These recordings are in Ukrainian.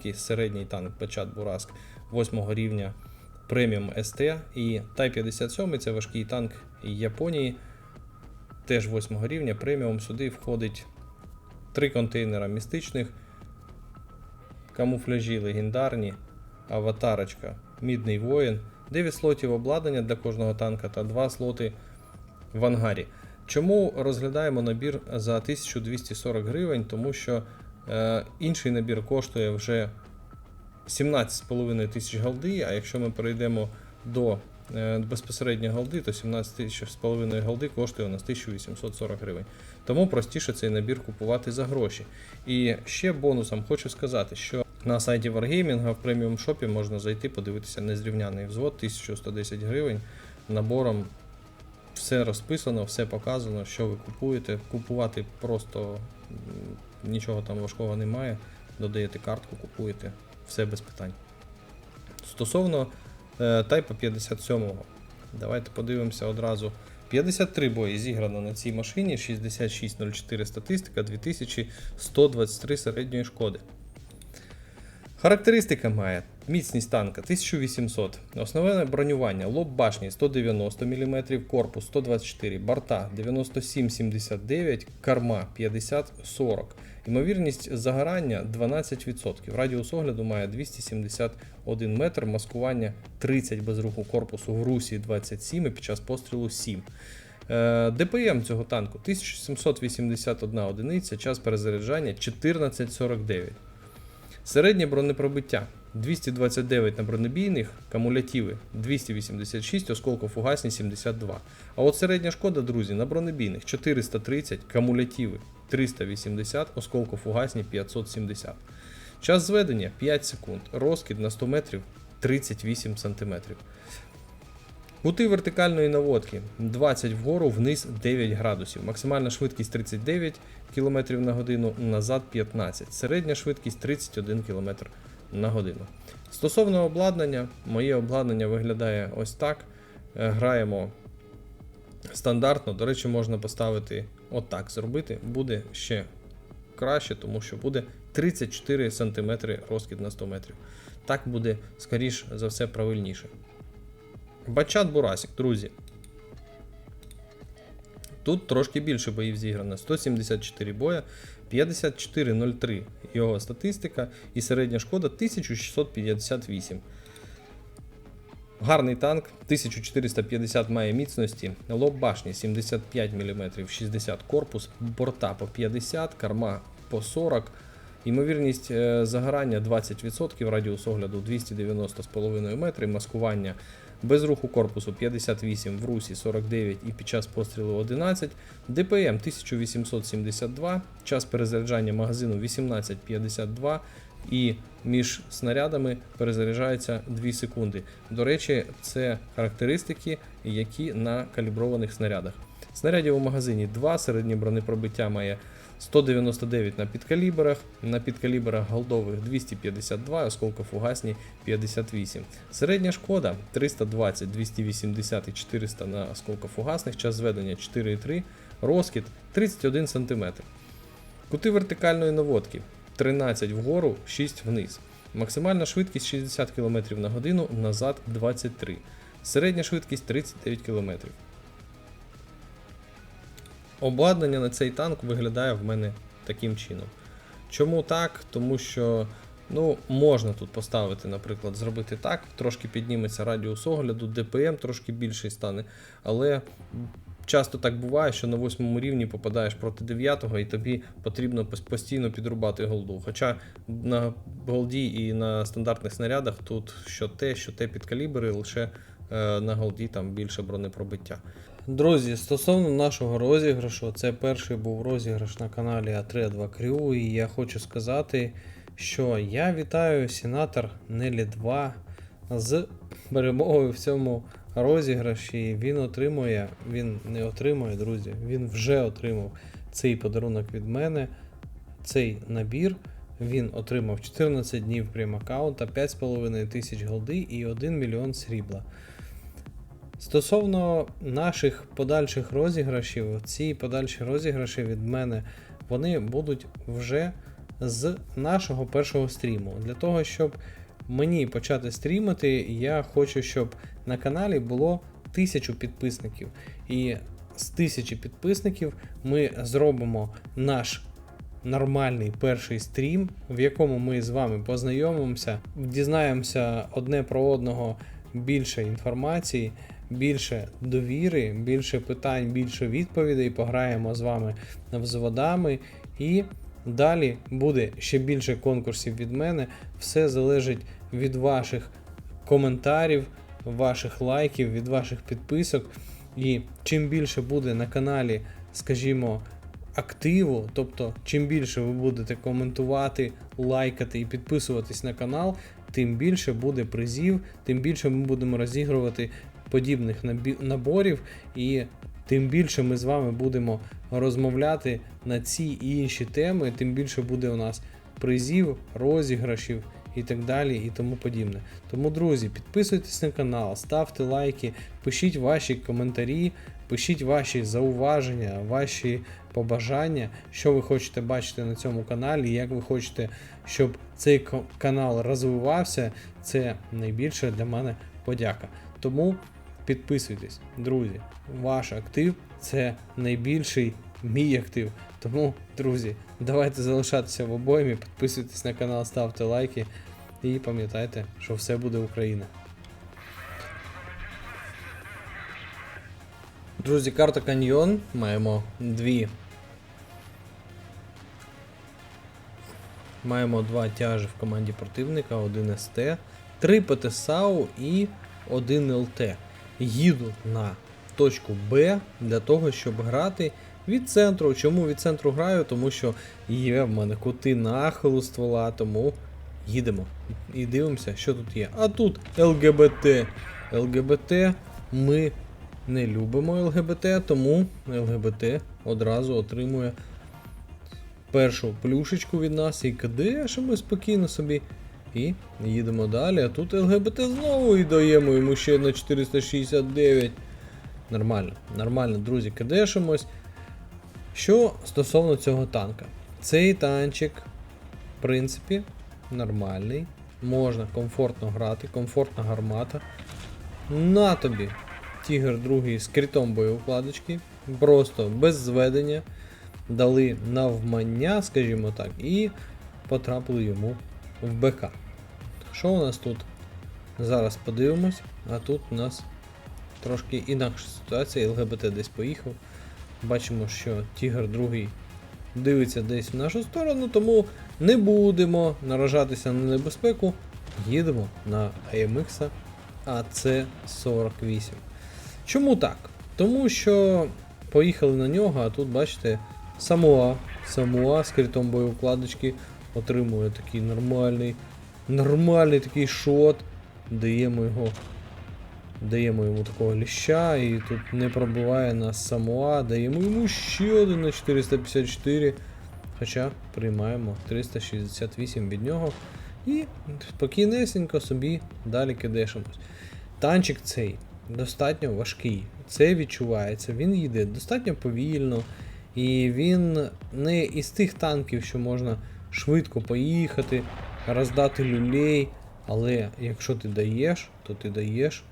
коробки, середній танк Печат Бураск 8 рівня преміум СТ і Тай 57 це важкий танк Японії, теж 8 рівня преміум. Сюди входить три контейнера містичних, камуфляжі легендарні, аватарочка, мідний воїн, 9 слотів обладнання для кожного танка та 2 слоти в ангарі. Чому розглядаємо набір за 1240 гривень? Тому що інший набір коштує вже 17,5 тисяч голди, а якщо ми перейдемо до е, безпосередньо голди, то 17 тисяч з половиною голди коштує у нас 1840 гривень. Тому простіше цей набір купувати за гроші. І ще бонусом хочу сказати, що на сайті Wargaming в преміум шопі можна зайти, подивитися незрівняний взвод 1110 гривень набором все розписано, все показано, що ви купуєте. Купувати просто нічого там важкого немає. Додаєте картку, купуєте, все без питань. Стосовно е, Type 57, давайте подивимося одразу. 53 бої зіграно на цій машині, 6604 статистика, 2123 середньої шкоди. Характеристика має міцність танка 1800, основне бронювання, лоб башні 190 мм, корпус 124, борта 97-79, карма 50-40. Ймовірність загорання 12%. Радіус огляду має 271 метр, маскування 30 без руху корпусу в русі 27 і під час пострілу 7. Е, ДПМ цього танку 1781 одиниця, час перезаряджання 1449. Середнє бронепробиття 229 на бронебійних, камулятиви 286, осколкофугасні 72. А от середня шкода, друзі, на бронебійних 430, камулятиви 380, осколкофугасні 570. Час зведення 5 секунд, розкид на 100 метрів 38 см. Кути вертикальної наводки 20 вгору, вниз 9 градусів. Максимальна швидкість 39 км на годину, назад 15. Середня швидкість 31 км на годину. Стосовно обладнання, моє обладнання виглядає ось так. Е, Граємо стандартно. До речі, можна поставити отак зробити. Буде ще краще, тому що буде 34 см розкид на 100 метрів. Так буде, скоріш за все, правильніше. Бачат Бурасик, друзі. Тут трошки більше боїв зіграно. 174 боя, 54.03 його статистика і середня шкода 1658. Гарний танк, 1450 має міцності, лоб башні 75 мм, 60 корпус, борта по 50, карма по 40. Ймовірність е, загорання 20%, радіус огляду 290,5 метри, маскування без руху корпусу 58, в русі 49 і під час пострілу 11, ДПМ 1872, час перезаряджання магазину 18.52 і між снарядами перезаряджається 2 секунди. До речі, це характеристики, які на каліброваних снарядах. Снарядів у магазині 2, середнє бронепробиття має 199 на підкаліберах, на підкаліберах голдових 252, осколкофугасні 58. Середня шкода 320, 280 і 400 на осколкофугасних, час зведення 4,3, розкид 31 см. Кути вертикальної наводки 13 вгору, 6 вниз. Максимальна швидкість 60 км на годину, назад 23. Середня швидкість 39 км. Обладнання на цей танк виглядає в мене таким чином. Чому так? Тому що ну, можна тут поставити, наприклад, зробити так, трошки підніметься радіус огляду, ДПМ трошки більший стане. Але часто так буває, що на восьмому рівні попадаєш проти 9 і тобі потрібно постійно підрубати голду. Хоча на голді і на стандартних снарядах тут що те, що те підкалібри, лише е, на голді там більше бронепробиття. Друзі, стосовно нашого розіграшу, це перший був розіграш на каналі А32 Крю, і я хочу сказати, що я вітаю сенатор Нелі 2 з перемогою в цьому розіграші. Він отримує, він не отримує, друзі, він вже отримав цей подарунок від мене, цей набір. Він отримав 14 днів прем аккаунта, 5,5 тисяч голди і 1 мільйон срібла. Стосовно наших подальших розіграшів, ці подальші розіграші від мене вони будуть вже з нашого першого стріму. Для того, щоб мені почати стрімити, я хочу, щоб на каналі було тисячу підписників. І з тисячі підписників ми зробимо наш нормальний перший стрім, в якому ми з вами познайомимося, дізнаємося одне про одного більше інформації, більше довіри, більше питань, більше відповідей. Пограємо з вами взводами і. Далі буде ще більше конкурсів від мене. Все залежить від ваших коментарів, ваших лайків, від ваших підписок. І чим більше буде на каналі, скажімо, активу, тобто чим більше ви будете коментувати, лайкати і підписуватись на канал, тим більше буде призів, тим більше ми будемо розігрувати подібних наборів, і тим більше ми з вами будемо розмовляти на ці і інші теми, тим більше буде у нас призів, розіграшів і так далі, і тому подібне. Тому, друзі, підписуйтесь на канал, ставте лайки, пишіть ваші коментарі, пишіть ваші зауваження, ваші побажання, що ви хочете бачити на цьому каналі, як ви хочете, щоб цей канал розвивався. Це найбільше для мене подяка. Тому підписуйтесь, друзі. Ваш актив це найбільший мій актив. Тому, друзі, давайте залишатися в обоймі, підписуйтесь на канал, ставте лайки і пам'ятайте, що все буде Україна. Друзі, карта Каньйон. Маємо дві. Маємо два тяжі в команді противника, один СТ, три ПТСАУ і один ЛТ. Їду на точку Б для того, щоб грати від центру. Чому від центру граю? Тому що є в мене кути нахилу ствола, тому їдемо і дивимося, що тут є. А тут ЛГБТ. ЛГБТ ми не любимо ЛГБТ, тому ЛГБТ одразу отримує першу плюшечку від нас і кидешимо спокійно собі. І їдемо далі. А тут ЛГБТ знову і даємо йому ще на 469. Нормально, нормально, друзі, кидешимось. Що стосовно цього танка, цей танчик, в принципі, нормальний. Можна комфортно грати, комфортна гармата. На тобі Тігр другий з критом боєукладочки. Просто без зведення. Дали навмання, скажімо так, і потрапили йому в БК. Що у нас тут? Зараз подивимось, а тут у нас трошки інакша ситуація. ЛГБТ десь поїхав. Бачимо, що Тігр другий дивиться десь в нашу сторону, тому не будемо наражатися на небезпеку. Їдемо на AMX AC48. Чому так? Тому що поїхали на нього, а тут, бачите, Самуа. Самуа з критом боєукладочки отримує такий нормальний, нормальний такий шот. Даємо його. Даємо йому такого ліща, і тут не пробиває нас Самуа, даємо йому ще один на 454. Хоча приймаємо 368 від нього. І спокійнесенько собі далі кидешимось. Танчик цей достатньо важкий. Це відчувається. Він їде достатньо повільно. І він не із тих танків, що можна швидко поїхати, роздати люлей. Але якщо ти даєш, то ти даєш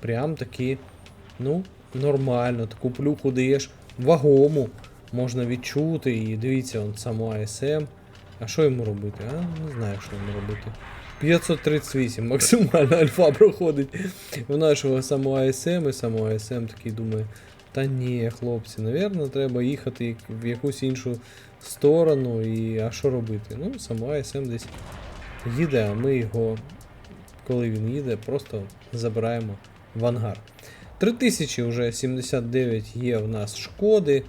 прям таки, ну, нормально, таку плюху даєш вагому, можна відчути. І дивіться, он саму АСМ. А що йому робити? А? Не знаю, що йому робити. 538, максимальна альфа проходить в нашого самого АСМ, і самого АСМ такий думає. Та ні, хлопці, напевно, треба їхати в якусь іншу сторону, і а що робити? Ну, само АСМ десь їде, а ми його, коли він їде, просто забираємо в ангар. 3000 вже 79 є в нас шкоди,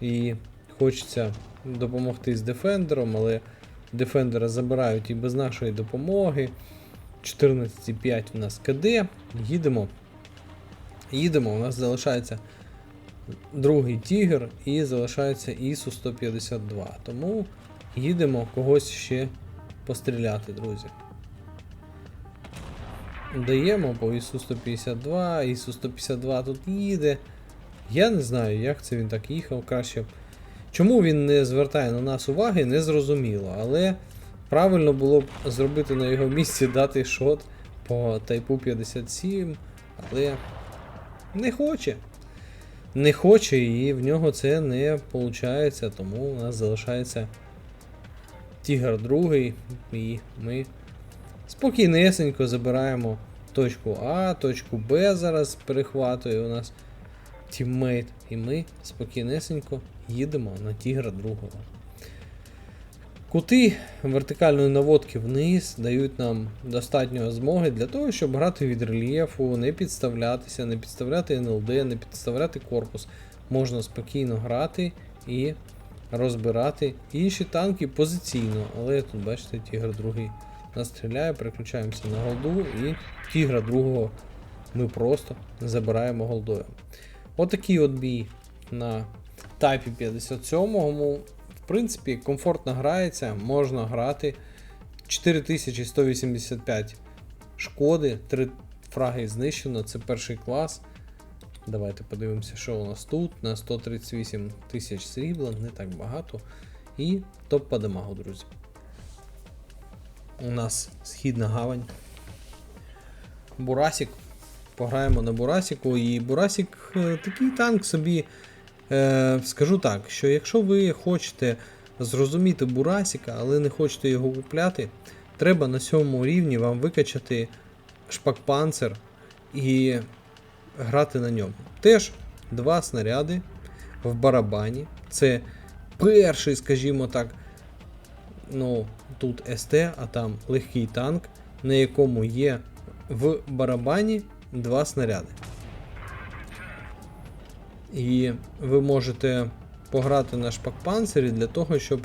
і хочеться допомогти з дефендером, але дефендера забирають і без нашої допомоги. 14,5 у нас КД. Їдемо. Їдемо, у нас залишається другий тігр і залишається ІСУ 152. Тому їдемо когось ще постріляти, друзі. Даємо по ІСУ 152, ІСУ 152 тут їде. Я не знаю, як це він так їхав. Краще Чому він не звертає на нас уваги, не зрозуміло. Але правильно було б зробити на його місці дати шот по тайпу 57, але не хоче. Не хоче, і в нього це не виходить, тому у нас залишається Тігр другий, і ми спокійнесенько забираємо точку А, точку Б зараз перехватує у нас тіммейт, і ми спокійнесенько їдемо на Тігра другого. Кути вертикальної наводки вниз дають нам достатньо змоги для того, щоб грати від рельєфу, не підставлятися, не підставляти НЛД, не підставляти корпус. Можна спокійно грати і розбирати інші танки позиційно. Але тут, бачите, Тігр другий нас стріляє, переключаємося на голду і Тігра другого ми просто забираємо голдою. Отакий от бій на тайпі 57-му. В принципі, комфортно грається, можна грати. 4185 шкоди, 3 фраги знищено, це перший клас. Давайте подивимося, що у нас тут. На 138 тисяч срібла, не так багато. І топ по дамагу, друзі. У нас східна гавань. Бурасік. Пограємо на Бурасіку. І Бурасік е, такий танк собі. Е, скажу так, що якщо ви хочете зрозуміти Бурасіка, але не хочете його купляти, треба на сьомому рівні вам викачати шпакпанцер і грати на ньому. Теж два снаряди в барабані. Це перший, скажімо так, ну, тут СТ, а там легкий танк, на якому є в барабані два снаряди. І ви можете пограти на шпакпанцері для того, щоб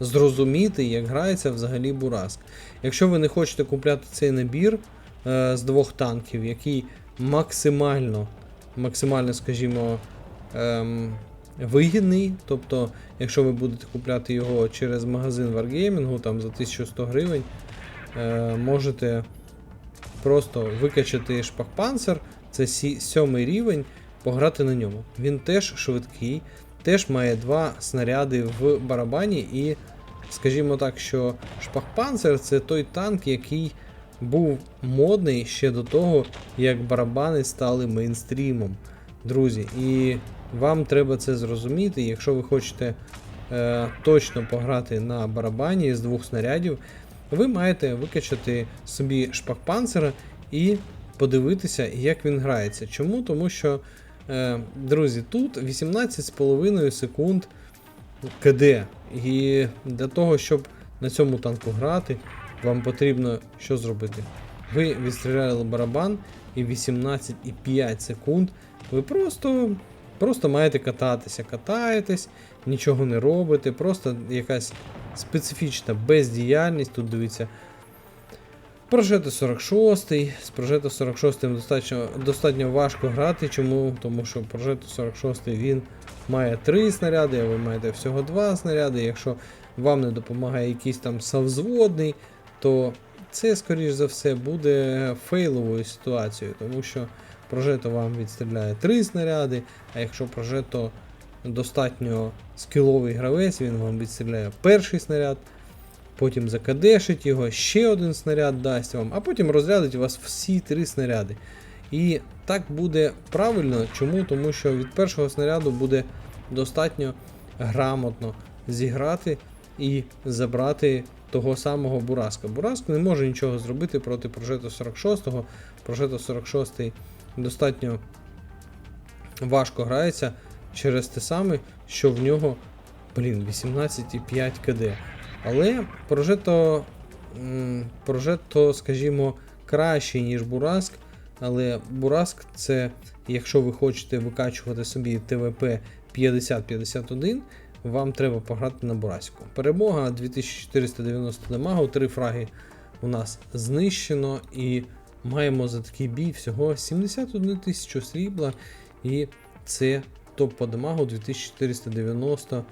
зрозуміти, як грається взагалі Бураск. Якщо ви не хочете купляти цей набір е, з двох танків, який максимально, максимально, скажімо, ем, вигідний. Тобто, якщо ви будете купляти його через магазин Wargaming, там за 1100 гривень, е, можете просто викачати шпахпанцер, це сьомий рівень, пограти на ньому. Він теж швидкий, теж має два снаряди в барабані, і, скажімо так, що шпахпанцер це той танк, який був модний ще до того, як барабани стали мейнстрімом. Друзі, і вам треба це зрозуміти. Якщо ви хочете е, точно пограти на барабані з двох снарядів, ви маєте викачати собі шпахпанцера і подивитися, як він грається. Чому? Тому що, друзі, тут 18,5 секунд КД. І для того, щоб на цьому танку грати, вам потрібно що зробити? Ви відстріляли барабан і 18,5 секунд. Ви просто, просто маєте кататися, катаєтесь, нічого не робите, просто якась специфічна бездіяльність. Тут дивіться. Прожето 46-й. з Прожето 46 достатньо, достатньо важко грати. Чому? Тому що Прожето 46 він має 3 снаряди, а ви маєте всього 2 снаряди. Якщо вам не допомагає якийсь там совзводний, то це, скоріш за все, буде фейловою ситуацією, тому що Прожето вам відстріляє 3 снаряди, а якщо Прожето достатньо скіловий гравець, він вам відстріляє перший снаряд, потім закадешить його, ще один снаряд дасть вам, а потім розрядить у вас всі три снаряди. І так буде правильно. Чому? Тому що від першого снаряду буде достатньо грамотно зіграти і забрати того самого Бураска. Бураск не може нічого зробити проти Прожето 46-го. Прожето 46 достатньо важко грається через те саме, що в нього, блін, 18,5 КД. Але Прожето, м, Прожето, скажімо, кращий, ніж Бураск. Але Бураск це, якщо ви хочете викачувати собі ТВП 50-51, вам треба пограти на Бурасіку. Перемога 2490 дамагу, 3 фраги у нас знищено і маємо за такий бій всього 71 тисячу срібла. І це топ по дамагу 2490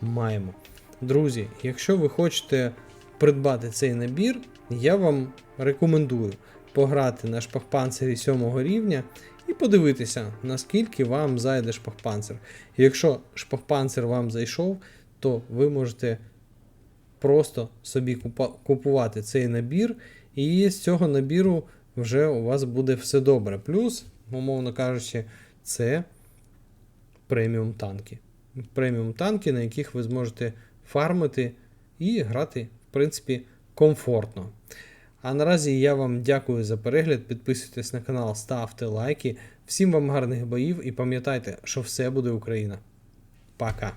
маємо. Друзі, якщо ви хочете придбати цей набір, я вам рекомендую пограти на шпахпанцері 7 рівня і подивитися, наскільки вам зайде шпахпанцир. Якщо шпахпанцир вам зайшов, то ви можете просто собі купувати цей набір, і з цього набіру вже у вас буде все добре. Плюс, умовно кажучи, це преміум танки. Преміум танки, на яких ви зможете фармити і грати, в принципі, комфортно. А наразі я вам дякую за перегляд. Підписуйтесь на канал, ставте лайки. Всім вам гарних боїв і пам'ятайте, що все буде Україна. Пока!